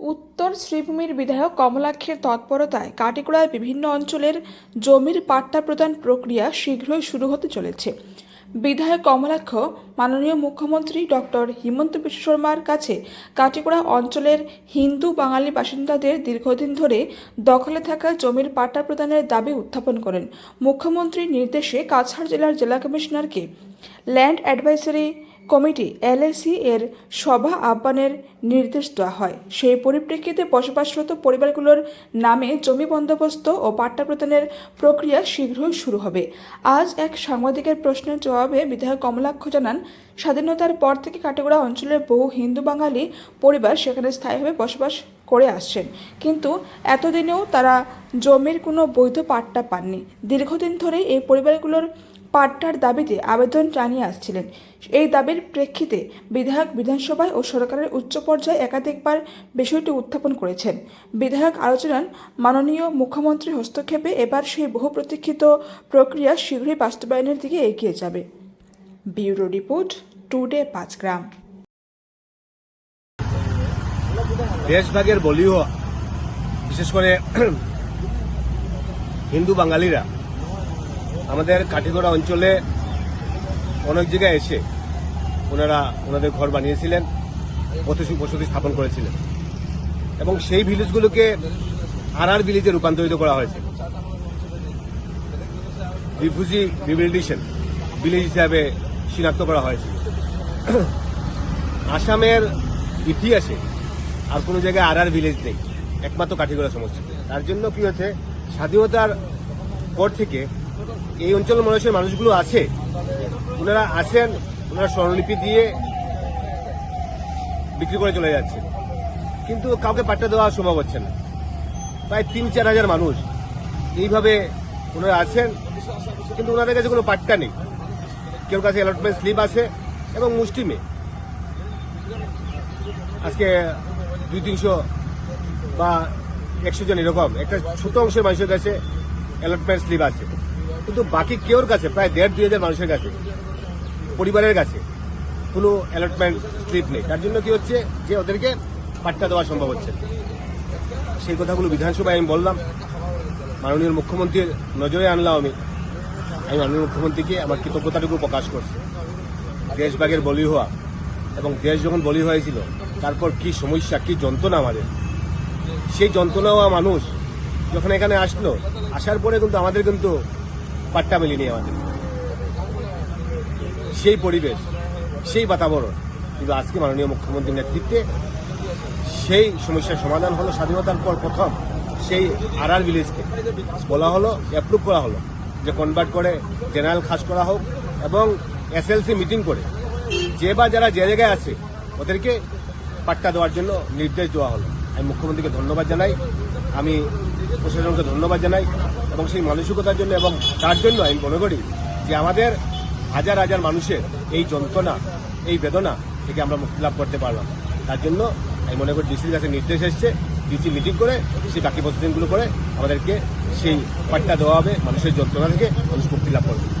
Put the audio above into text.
উত্তর শ্রীভূমির বিধায়ক কমলাক্ষের তৎপরতায় কাটিকুড়ার বিভিন্ন অঞ্চলের জমির পাট্টা প্রদান প্রক্রিয়া শীঘ্রই শুরু হতে চলেছে। বিধায়ক কমলাক্ষ, মাননীয় মুখ্যমন্ত্রী ডক্টর হিমন্ত বিশ্ব শর্মার কাছে কাটিকুড়া অঞ্চলের হিন্দু বাঙালি বাসিন্দাদের দীর্ঘদিন ধরে দখলে থাকা জমির পাট্টা প্রদানের দাবি উত্থাপন করেন। মুখ্যমন্ত্রীর নির্দেশে কাছাড় জেলার জেলা কমিশনারকে ল্যান্ড অ্যাডভাইসারি কমিটি এলএসি এর সভা আহ্বানের নির্দেশ দেওয়া হয়। সেই পরিপ্রেক্ষিতে বসবাসরত পরিবারগুলোর নামে জমি বন্দোবস্ত ও পাট্টা প্রদানের প্রক্রিয়া শীঘ্রই শুরু হবে। আজ এক সাংবাদিকের প্রশ্নের জবাবে বিধায়ক কমলাক্ষ জানান, স্বাধীনতার পর থেকে কাটিগড়া অঞ্চলের বহু হিন্দু বাঙালি পরিবার সেখানে স্থায়ীভাবে বসবাস করে আসছেন। কিন্তু এতদিনেও তারা জমির কোনো বৈধ পাট্টা পাননি। দীর্ঘদিন ধরে এই পরিবারগুলোর পাট্টার দাবিতে আবেদন জানিয়ে আসছিলেন। এই দাবির প্রেক্ষিতে বিধায়ক বিধানসভায় ও সরকারের উচ্চ পর্যায়ে একাধিকবার বিষয়টি উত্থাপন করেছেন। বিধায়ক আলোচনার মাননীয় মুখ্যমন্ত্রীর হস্তক্ষেপে এবার সেই বহু প্রতীক্ষিত প্রক্রিয়া শীঘ্রই বাস্তবায়নের দিকে এগিয়ে যাবে। ব্যুরো রিপোর্ট, টুডে পাঁচগ্রাম দেশভাগের বলিও বিশেষ করে হিন্দু বাঙালিরা আমাদের কাঠিগড়া অঞ্চলে অনেক জায়গায় এসে ওনারা ওনাদের ঘর বানিয়েছিলেন বসতি বসতি স্থাপন করেছিলেন। এবং সেই ভিলেজগুলোকে আর আর ভিলেজে রূপান্তরিত করা হয়েছে। রিফিউজি রিবিলিটেশন ভিলেজ হিসাবে শনাক্ত করা হয়েছে। আসামের ইতিহাসে আর কোনো জায়গায় আর আর ভিলেজ নেই, একমাত্র কাঠিগড়া সমষ্টিতে তার জন্য কি হয়েছে, স্বাধীনতার পর থেকে এই অঞ্চলের মানুষের মানুষগুলো আছে। ওনারা আসেন, ওনারা স্বর্ণলিপি দিয়ে বিক্রি করে চলে যাচ্ছে। কিন্তু কাউকে পাট্টা দেওয়া সম্ভব হচ্ছে না। প্রায় তিন, চার হাজার মানুষ এইভাবে ওনারা আছেন, কিন্তু ওনাদের কাছে কোনো পাট্টা নেই। কেউ কাছে অ্যালটমেন্ট স্লিপ আছে এবং মুষ্টিমে আজকে দুই, তিনশো বা একশো জন এরকম, একটা ছোট অংশের মানুষের কাছে অ্যালটমেন্ট স্লিপ আছে। কিন্তু বাকি কেউর কাছে? প্রায় দেড় দুই হাজার মানুষের কাছে। পরিবারের কাছে। কোনো অ্যালটমেন্ট স্লিপ নেই। তার জন্য কি হচ্ছে যে ওদেরকে পাট্টা দেওয়া সম্ভব হচ্ছে সেই কথাগুলো বিধানসভায় আমি বললাম। মাননীয় মুখ্যমন্ত্রীর নজরে আনলাম আমি। আমি মাননীয় মুখ্যমন্ত্রীকে আমার কৃতজ্ঞতাটুকু প্রকাশ করছি। দেশভাগের বলি হওয়া এবং দেশ যখন বলি হয়েছিল, তারপর কি সমস্যা, কি যন্ত্রণা আমাদের? সেই যন্ত্রণা হওয়া মানুষ যখন এখানে আসলো, আসার পরে কিন্তু আমাদের কিন্তু পাট্টা মেলেনি আমাদের। সেই পরিবেশ, সেই বাতাবরণ, কিন্তু আজকে মাননীয় মুখ্যমন্ত্রীর নেতৃত্বে সেই সমস্যার সমাধান হলো স্বাধীনতার পর প্রথম সেই আর আর ভিলেজকে। বলা হলো অ্যাপ্রুভ করা হলো যে কনভার্ট করে জেনারেল খাস করা হোক এবং এসএলসি মিটিং করে যে বা যারা যে জায়গায় আছে ওদেরকে পাট্টা দেওয়ার জন্য নির্দেশ দেওয়া হলো। আমি মুখ্যমন্ত্রীকে ধন্যবাদ জানাই। আমি প্রশাসনকে ধন্যবাদ জানাই। এবং সেই মানসিকতার জন্য এবং তার জন্য আমি মনে করি যে আমাদের হাজার হাজার মানুষের এই যন্ত্রণা, এই বেদনা থেকে আমরা মুক্তি লাভ করতে পারলাম। তার জন্য আমি মনে করি ডিসির কাছে নির্দেশ এসছে, ডিসি মিটিং করে, সেই বাকি প্রসেসিংগুলো করে আমাদেরকে সেই পাট্টা দেওয়া হবে, মানুষের যন্ত্রণা থেকে মানুষ মুক্তি লাভ করবে।